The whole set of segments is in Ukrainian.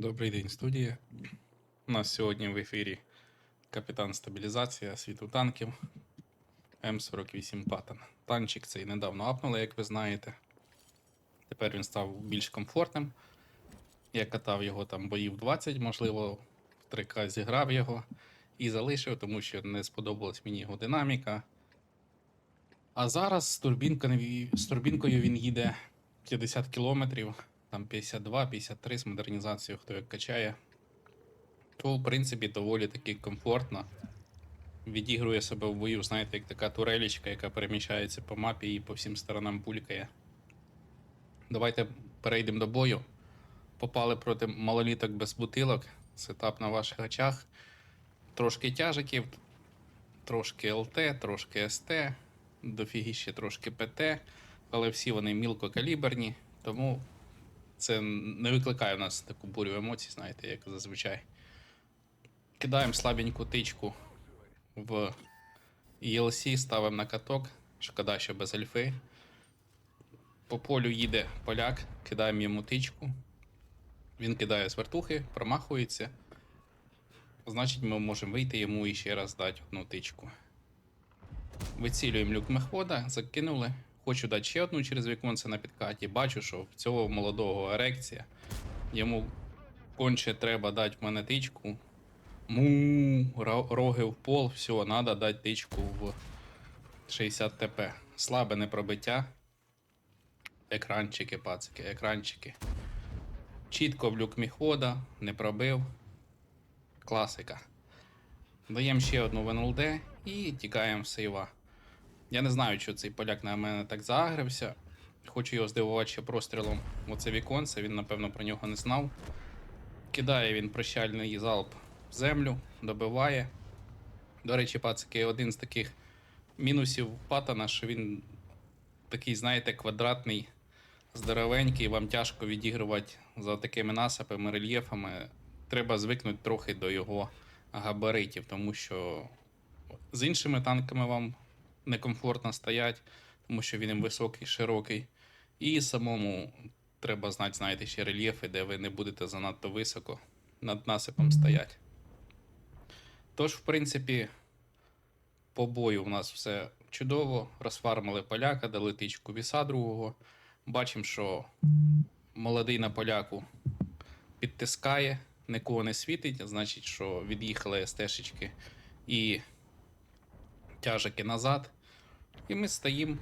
Добрий день, студія. У нас сьогодні в ефірі капітан стабілізація світу танків М48 Паттон. Танчик цей недавно апнули, як ви знаєте. Тепер він став більш комфортним. Я катав його там боїв 20, можливо, в 3К зіграв його і залишив, тому що не сподобалась мені його динаміка. А зараз з турбінкою він їде 50 кілометрів, там 52-53 з модернізацією, хто як качає. То, в принципі, доволі таки комфортно. Відігрує себе в бою, знаєте, як така турелічка, яка переміщається по мапі і по всім сторонам пулькає. Давайте перейдемо до бою. Попали проти малоліток без бутилок. Сетап на ваших очах. Трошки тяжиків, трошки ЛТ, трошки СТ, дофігіще трошки ПТ, але всі вони мілкокаліберні, тому це не викликає в нас таку бурю емоцій, знаєте, як зазвичай. Кидаємо слабеньку тичку в ELC, ставимо на каток. Шкода, що без альфи. По полю їде поляк, кидаємо йому тичку. Він кидає з вертухи, промахується. Значить, ми можемо вийти йому і ще раз дати одну тичку. Вицілюємо люк мехвода, закинули. Хочу дати ще одну через віконце на підкаті. Бачу, що в цього молодого ерекція. Йому конче треба дати в мене тичку. Му, роги в пол, все, треба дати тичку в 60 ТП. Слабе непробиття. Екранчики, пацики, екранчики. Чітко в люк міхвода, не пробив. Класика. Даємо ще одну в НЛД і тікаємо в сейва. Я не знаю, що цей поляк на мене так заагрився. Хочу його здивувати ще прострілом оце віконце, він, напевно, про нього не знав. Кидає він прощальний залп в землю, добиває. До речі, пацики, один з таких мінусів патана, що він такий, знаєте, квадратний, здоровенький, вам тяжко відігрувати за такими насипами, рельєфами. Треба звикнути трохи до його габаритів, тому що з іншими танками вам некомфортно стоять, тому що він високий, широкий. І самому треба знати, знаєте, ще рельєфи, де ви не будете занадто високо над насипом стоять. Тож, в принципі, по бою у нас все чудово. Розфармили поляка, дали тичку віса другого. Бачимо, що молодий на поляку підтискає, нікого не світить, значить, що від'їхали СТшечки і тяжики назад. І ми стоїмо.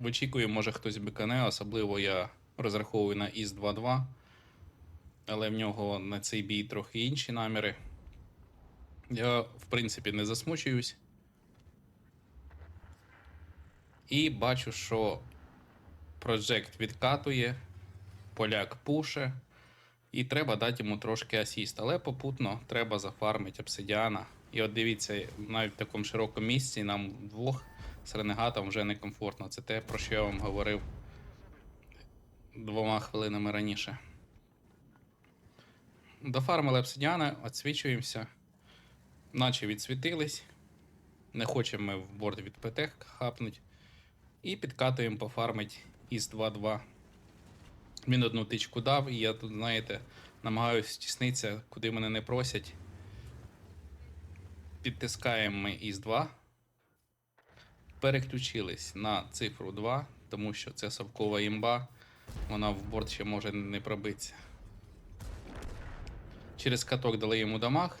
Вичікуємо, може хтось бикане, особливо я розраховую на ІС 2-2. Але в нього на цей бій трохи інші наміри. Я, в принципі, не засмучуюсь. І бачу, що Project відкатує, поляк пуше, і треба дати йому трошки асіст. Але попутно треба зафармити обсидіана. І от дивіться, навіть в такому широкому місці нам вдвох з ренегатом вже некомфортно. Це те, про що я вам говорив двома хвилинами раніше. Дофармили обсидіана, відсвічуємося, наче відсвітились. Не хочемо ми в борт від ПТ хапнуть. І підкатуємо пофармить із 2-2. Він одну тичку дав, і я тут, знаєте, намагаюся стіснитися, куди мене не просять. Підтискаємо ми із 2. Переключились на цифру 2, тому що це совкова імба. Вона в борт ще може не пробитися. Через каток дали йому дамаг.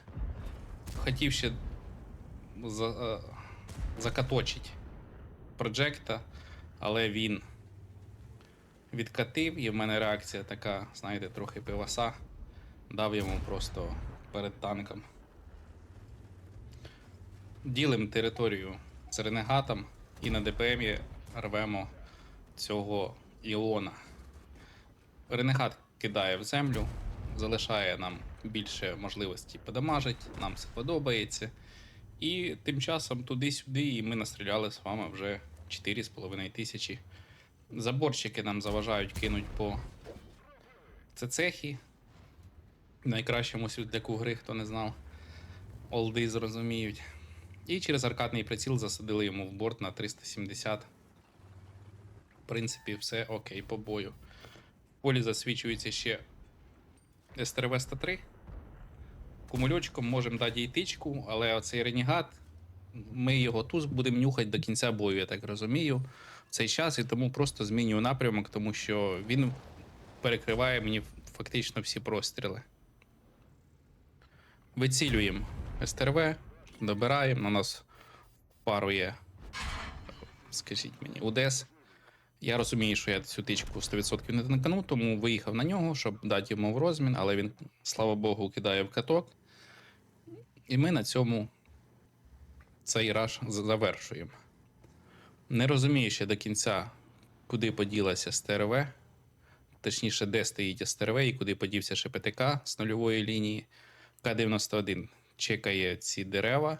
Хотів ще за, е, закаточить проджекта, але він відкатив, і в мене реакція така, знаєте, трохи пиваса. Дав йому просто перед танком. Ділимо територію з ренегатом і на ДПМі рвемо цього Іона. Ренегат кидає в землю, залишає нам більше можливості подамажити, нам це подобається. І тим часом туди-сюди, і ми настріляли з вами вже 4,5 тисячі. Заборчики нам заважають кинуть по цехі. Найкращому світляку гри, хто не знав. Олди зрозуміють. І через аркадний приціл засадили йому в борт на 370. В принципі, все окей по бою. В полі засвічується ще СТРВ 103. Кумульочком можемо дати тичку, але оцей ренігат, ми його туз будемо нюхати до кінця бою, я так розумію. В цей час і тому просто змінюю напрямок, тому що він перекриває мені фактично всі простріли. Вицілюємо СТРВ, добираємо. На нас парує, скажіть мені, УДЕС. Я розумію, що я цю тичку 100% не танкану, тому виїхав на нього, щоб дати йому в розмін, але він, слава Богу, кидає в каток. І ми на цьому цей раш завершуємо. Не розумію ще до кінця, куди поділася СТРВ, точніше, де стоїть СТРВ і куди подівся ШПТК з нульової лінії. К-91 чекає ці дерева,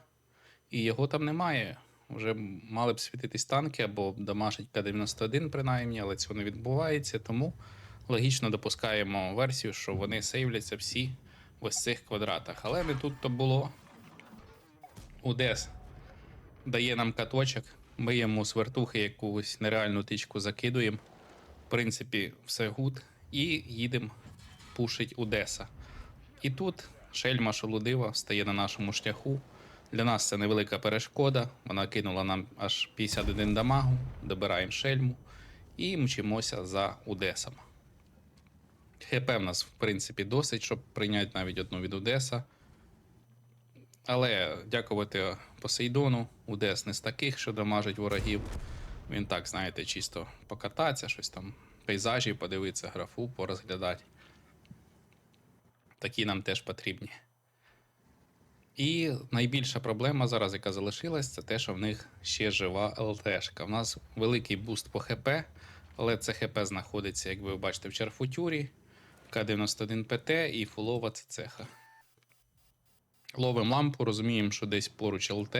і його там немає. Вже мали б світитись танки або дамажить К-91, принаймні, але цього не відбувається. Тому логічно допускаємо версію, що вони сейвляться всі в ось цих квадратах. Але не тут то було. УДЕС дає нам каточок, ми йому з вертухи якусь нереальну тичку закидуємо. В принципі, все гуд. І їдемо пушить Удеса. І тут шельма шолудива стає на нашому шляху. Для нас це невелика перешкода. Вона кинула нам аж 51 дамагу, добираємо шельму і мчимося за Удесом. ХП в нас, в принципі, досить, щоб прийняти навіть одну від Удеса. Але дякувати Посейдону, Удес не з таких, що дамажить ворогів. Він так, знаєте, чисто покататися, щось там, пейзажі, подивитися, графу, порозглядати. Такі нам теж потрібні. І найбільша проблема зараз, яка залишилась, це те, що в них ще жива ЛТшка. У нас великий буст по ХП, але це ХП знаходиться, як ви бачите, в Чарфутюрі, К91 ПТ і фулова це цеха. Ловимо лампу, розуміємо, що десь поруч ЛТ.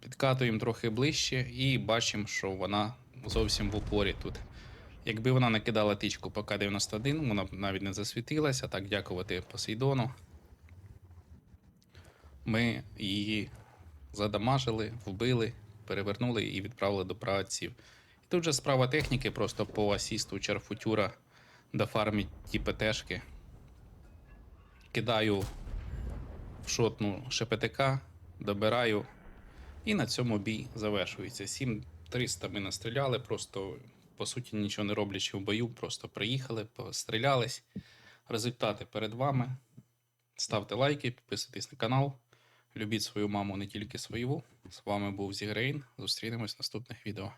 Підкатуємо трохи ближче і бачимо, що вона зовсім в упорі тут. Якби вона накидала тичку по К91, вона б навіть не засвітилася, так дякувати Посейдону. Ми її задамажили, вбили, перевернули і відправили до праотців. І тут же справа техніки, просто по асісту Чарфутюра дофармить ті ПТшки. Кидаю в шотну ШПТК, добираю, і на цьому бій завершується. 7300 ми настріляли, просто по суті нічого не роблячи в бою, просто приїхали, пострілялись. Результати перед вами. Ставте лайки, підписуйтесь на канал. Любіть свою маму, не тільки свою. З вами був Зігрейн. Зустрінемось в наступних відео.